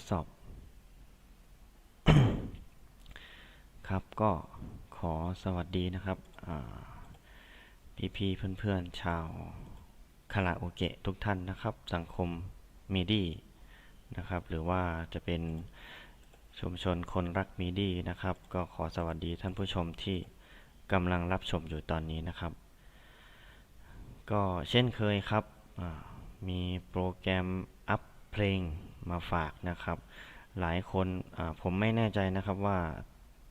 ดสอบ ครับก็ขอสวัสดีนะครับพี่พี่ๆเพื่อนๆชาวคาราโอเกะทุกท่านนะครับ สังคมมีดีนะครับ หรือว่าจะเป็นชุมชนคนรักมีดีนะครับ ก็ขอสวัสดีท่านผู้ชมที่กำลังรับชมอยู่ตอนนี้นะครับ ก็เช่นเคยครับมีโปรแกรมอัพเพลง มาฝากนะครับ หลายคนผมไม่แน่ใจนะครับว่า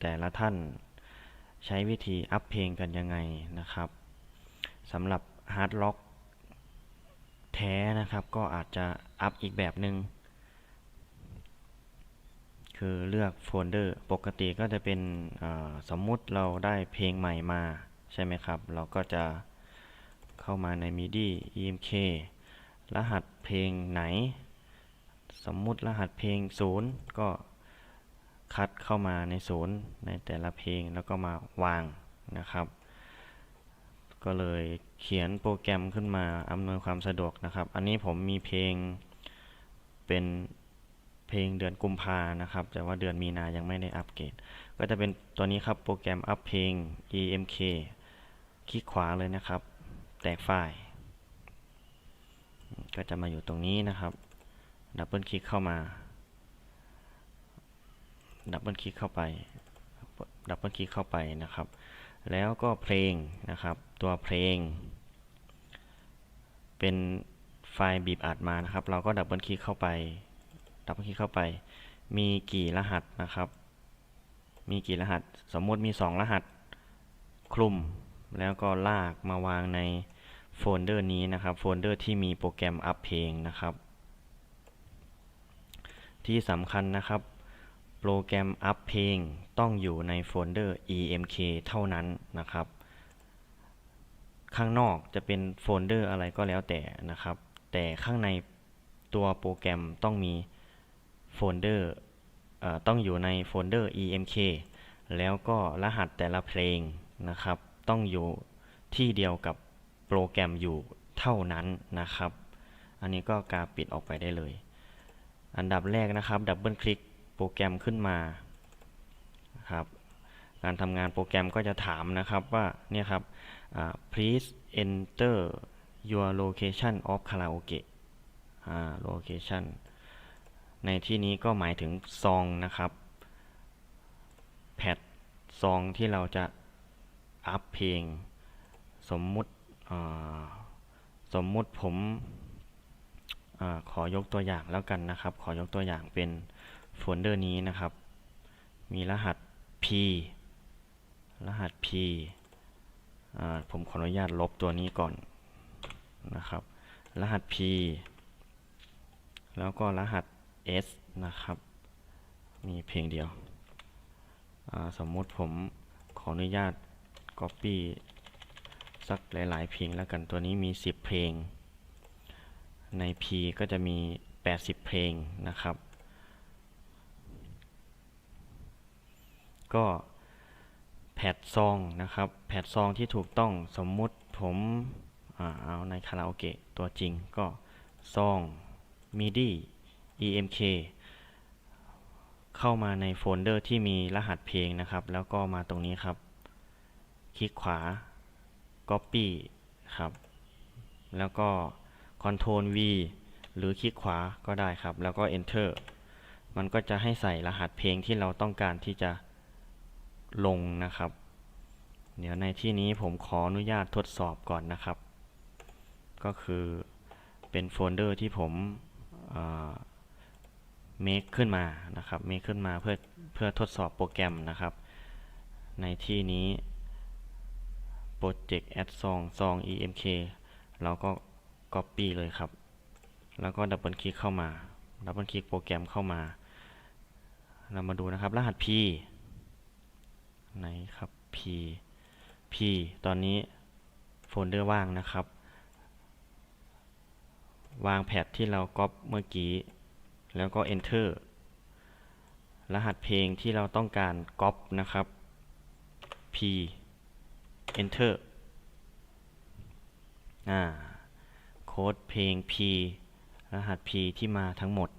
แต่ละท่านใช้วิธีอัพเพลงกันยังไงนะครับสำหรับฮาร์ดล็อกแท้นะครับก็อาจจะอัพอีกแบบหนึง่งคือเลือกโฟลเดอร์ปกติก็จะเป็นสมมุติเราได้เพลงใหม่มาใช่ไหมครับ เราก็จะเข้ามาใน MIDI EMK รหัสเพลงไหน สมมุติรหัสเพลง0ก็คัดเข้ามาใน0ในแต่ละเพลงแล้วก็มาวางนะครับ ก็เลยเขียนโปรแกรมขึ้นมาอำนวยความสะดวกนะครับ อันนี้ผมมีเพลงเป็นเพลงเดือนกุมภานะครับ แต่ว่าเดือนมีนายังไม่ได้อัปเกรดก็จะเป็นตัวนี้ครับโปรแกรมอัพเพลง EMK คลิกขวาเลยนะครับ แตกไฟล์ ก็จะมาอยู่ตรงนี้นะครับ ดับเบิลคลิกเข้ามา ดับเบิลคลิกเข้าไป ดับเบิลคลิกเข้าไปนะครับ แล้วก็เพลงนะครับ ตัวเพลง เป็นไฟล์บีบอัดมานะครับ เราก็ดับเบิลคลิกเข้าไป ดับเบิลคลิกเข้าไป มีกี่รหัสนะครับ มีกี่รหัส สมมติมี 2 รหัส คลุม แล้วก็ลากมาวางในโฟลเดอร์นี้นะครับ โฟลเดอร์ที่มีโปรแกรมอัพเพลงนะครับ ที่สำคัญนะครับ โปรแกรมอัพเพลงต้องอยู่ในโฟลเดอร์ EMK เท่านั้นนะครับ ข้างนอกจะเป็นโฟลเดอร์อะไรก็แล้วแต่นะครับ แต่ข้างในตัวโปรแกรมต้องมีโฟลเดอร์ต้องอยู่ในโฟลเดอร์ EMK แล้วก็รหัสแต่ละเพลงนะครับ ต้องอยู่ที่เดียวกับโปรแกรมอยู่เท่านั้นนะครับ อันนี้ก็การปิดออกไปได้เลย อันดับแรกนะครับดับเบิลคลิกโปรแกรมขึ้นมาครับการทำงานโปรแกรมก็จะถามนะครับว่าเนี่ยครับ please enter your location of karaoke location ในที่นี้ก็หมายถึงซองนะครับแพดซองที่เราจะอัพเพลง สมมุติสมมุติผม ขอยกตัวอย่างแล้วกันนะครับ ขอยกตัวอย่างเป็นโฟลเดอร์นี้นะครับ มีรหัส p รหัส p ผมขออนุญาตลบตัวนี้ก่อนนะครับ รหัส p แล้วก็รหัส s นะครับ มีเพลงเดียว สมมุติผมขออนุญาต Copy สักหลาย ๆ เพลงแล้วกันตัวนี้มี 10 เพลง ใน P ก็จะมี 80 เพลงนะครับ ก็แพดซองนะครับ แพดซองที่ถูกต้องสมมุติผมอเอาในคาราโอเกะตัวจริงก็ซอง MIDI EMK เข้ามาในโฟลเดอร์ที่มีรหัสเพลงนะครับ แล้วก็มาตรงนี้ครับ คลิกขวา Copy ครับ แล้วก็ Ctrl V หรือคลิกขวาก็ได้ครับ แล้วก็ Enter มันก็จะให้ใส่รหัสเพลงที่เราต้องการที่จะลงนะครับ เดี๋ยวในที่นี้ผมขออนุญาตทดสอบก่อนนะครับ ก็คือเป็นโฟลเดอร์ที่ผมเมคขึ้นมานะครับเมคขึ้นมาเพื่อเพื่อทดสอบโปรแกรมนะครับ ในที่นี้ Project Add Song Song EMK เราก็ Copy เลยครับ แล้วก็ดับเบิลคลิกเข้ามา ดับเบิลคลิกโปรแกรมเข้ามา เรามาดูนะครับ รหัส P ไหนครับ P P ตอนนี้โฟลเดอร์ว่างนะครับ วางแพดที่เราก๊อปเมื่อกี้ แล้วก็ Enter รหัสเพลงที่เราต้องการก๊อปนะครับ P Enter อ่า ค้ดเพลง P รหัส P ที่มาทั้งหมด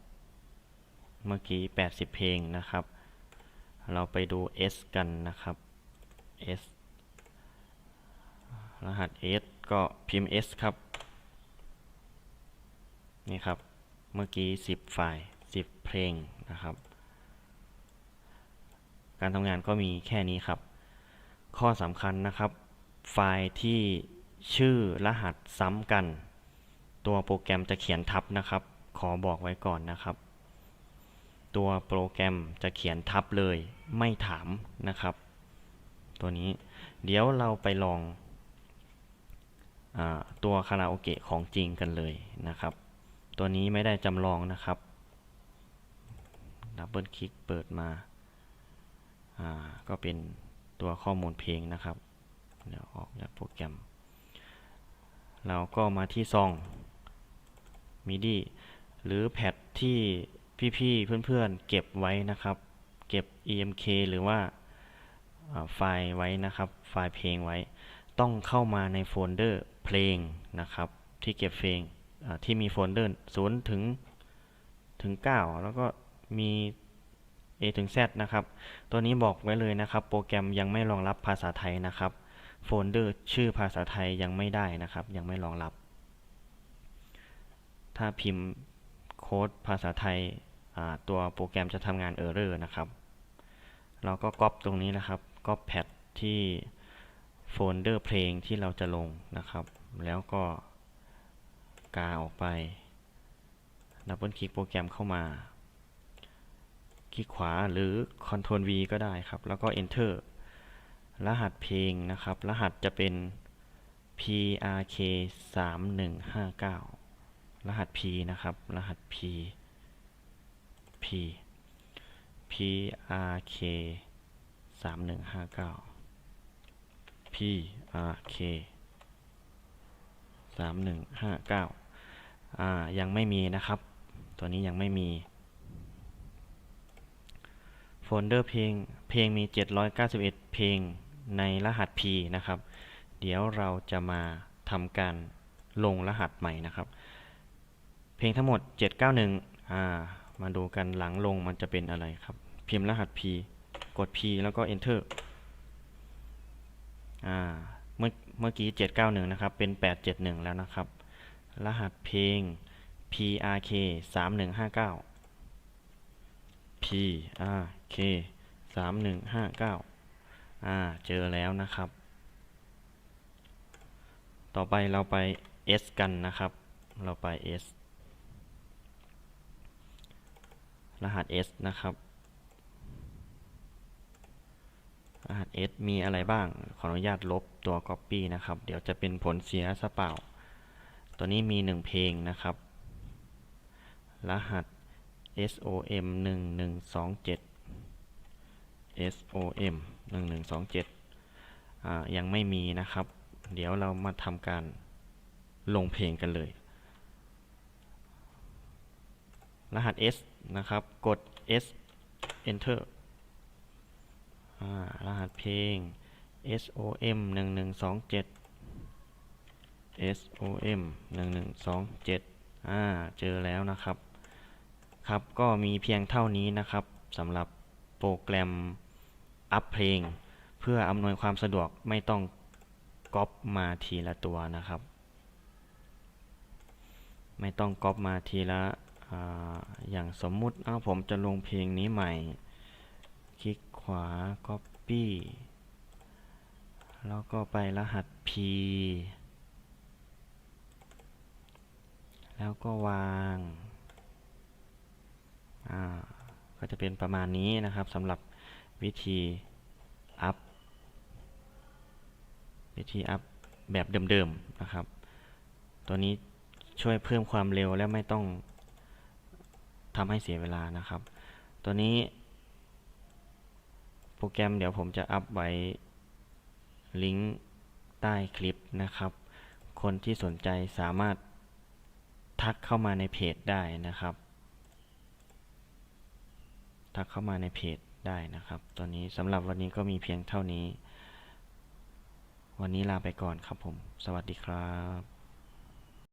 เมื่อกี้ 80 เพลงนะครับ เราไปดู S กันนะครับ S รหัส S ก็พิมพ์ S ครับ นี่ครับ เมื่อกี้ 10 ไฟล์ 10 เพลงนะครับ การทำงานก็มีแค่นี้ครับ ข้อสำคัญนะครับ ไฟล์ที่ชื่อรหัสซ้ำกัน ตัวโปรแกรมจะเขียนทับนะครับ ขอบอกไว้ก่อนนะครับ ตัวโปรแกรมจะเขียนทับเลยไม่ถามนะครับ ตัวนี้เดี๋ยวเราไปลองอตัวคาราโอเกะของจริงกันเลยนะครับ ตัวนี้ไม่ได้จำลองนะครับดับเบิลคลิกเปิดมาก็เป็นตัวข้อมูลเพลงนะครับ เดี๋ยวออกจากโปรแกรม เราก็มาที่ซอง มิดีหรือแพดที่พี่ๆเพื่อนๆ เก็บไว้นะครับ เก็บ EMK หรือว่าไฟล์ไว้นะครับ ไฟล์เพลงไว้ ต้องเข้ามาในโฟลเดอร์เพลงนะครับ ที่เก็บเพลงที่มีโฟลเดอร์0ถึงถึง 9 แล้วก็มี A ถึง Z นะครับ ตัวนี้บอกไว้เลยนะครับ โปรแกรมยังไม่รองรับภาษาไทยนะครับ โฟลเดอร์ชื่อภาษาไทยยังไม่ได้นะครับ ยังไม่รองรับ ถ้าพิมพ์โค้ดภาษาไทยตัวโปรแกรมจะทำงานเออร์เรอร์นะครับ เราก็ก๊อปตรงนี้นะครับก๊อปแพดที่โฟลเดอร์เพลงที่เราจะลงนะครับ แล้วก็กาออกไปดับเบิลคลิกโปรแกรมเข้ามา คลิกขวาหรือ Ctrl V ก็ได้ครับ แล้วก็ Enter รหัสเพลงนะครับ รหัสจะเป็น PRK 3159 รหัส P นะครับ รหัส P P PRK 3159 PRK 3159อ่า ยังไม่มีนะครับ ตัวนี้ยังไม่มี โฟลเดอร์เพลง เพลงมี 791 เพลงในรหัส P นะครับ เดี๋ยวเราจะมาทำการลงรหัสใหม่นะครับ เพลงทั้งหมด 791 อ่า มาดูกันหลังลงมันจะเป็นอะไรครับ พิมพ์รหัส P กด P แล้วก็ Enter อ่า เมื่อเมื่อกี้ 791 นะครับ เป็น 871 แล้วนะครับ รหัสเพลง PRK 3159 P R K สามหนึ่งห้าเก้าอ่า เจอแล้วนะครับ ต่อไปเราไป S กันนะครับ เราไป S รหัส S นะครับ รหัส S มีอะไรบ้าง ขออนุญาตลบตัว Copy นะครับ เดี๋ยวจะเป็นผลเสียซะเปล่า ตัวนี้มีหนึ่งเพลงนะครับ รหัส SOM หนึ่งหนึ่งสองเจ็ด SOM หนึ่งหนึ่งสองเจ็ดยังไม่มีนะครับ เดี๋ยวเรามาทำการลงเพลงกันเลย รหัส S นะครับ กด S Enter รหัสเพลง SOM หนึ่งหนึ่งสองเจ็ด SOM หนึ่งหนึ่งสองเจ็ดอ่า เจอแล้วนะครับ ครับ ก็มีเพียงเท่านี้นะครับสำหรับโปรแกรมอัพเพลง เพื่ออำนวยความสะดวกไม่ต้องก๊อปมาทีละตัวนะครับ ไม่ต้องก๊อปมาทีละ อย่างสมมุติเอาผมจะลงเพลงนี้ใหม่ คลิกขวา Copy แล้วก็ไปรหัส P แล้วก็วาง อ่า ก็จะเป็นประมาณนี้นะครับสำหรับวิธีอัพ วิธีอัพแบบเดิมๆนะครับ ตัวนี้ช่วยเพิ่มความเร็วและไม่ต้อง ทำให้เสียเวลานะครับ ตัวนี้โปรแกรมเดี๋ยวผมจะอัพไว้ลิงก์ใต้คลิปนะครับ คนที่สนใจสามารถทักเข้ามาในเพจได้นะครับ ทักเข้ามาในเพจได้นะครับตอนนี้สำหรับวันนี้ก็มีเพียงเท่านี้ วันนี้ลาไปก่อนครับผม สวัสดีครับ